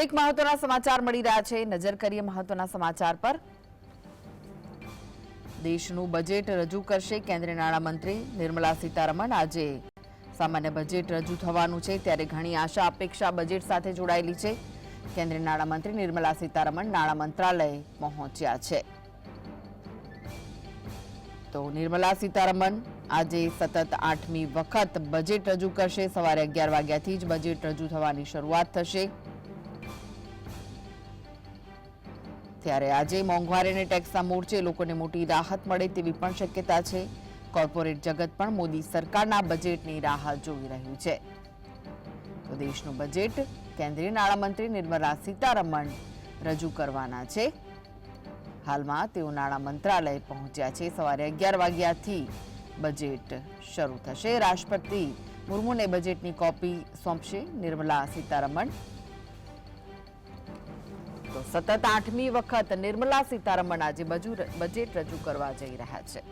એક મહત્વના સમાચાર મળી રહ્યા છે. નજર કરીએ મહત્વના સમાચાર પર. દેશનું બજેટ રજૂ કરશે કેન્દ્રીય નાણામંત્રી નિર્મલા સીતારમણ આજે. સામાન્ય બજેટ રજૂ થવાનું છે ત્યારે ઘણી આશા અપેક્ષા બજેટ સાથે જોડાયેલી છે. કેન્દ્રીય નાણામંત્રી નિર્મલા સીતારમણ નાણાં મંત્રાલય પહોંચ્યા છે. તો નિર્મલા સીતારમણ આજે સતત આઠમી વખત બજેટ રજૂ કરશે. સવારે અગિયાર વાગ્યાથી જ બજેટ રજૂ થવાની શરૂઆત થશે. ત્યારે આજે મોંઘવારી અને ટેક્સના મોરચે લોકોને મોટી રાહત મળે તેવી પણ શક્યતા છે. કોર્પોરેટ જગત પણ મોદી સરકારના બજેટની રાહ જોઈ રહ્યું છે. તો દેશનું બજેટ કેન્દ્રીય નાણામંત્રી નિર્મલા સીતારમણ રજૂ કરવાના છે. હાલમાં તેઓ નાણાં મંત્રાલય પહોંચ્યા છે. સવારે અગિયાર વાગ્યાથી બજેટ શરૂ થશે. રાષ્ટ્રપતિ મુર્મુને બજેટની કોપી સોંપશે નિર્મલા સીતારમણ. સતત આઠમી વખત નિર્મલા સીતારમણ આજે બજેટ રજૂ કરવા જઈ રહ્યા છે.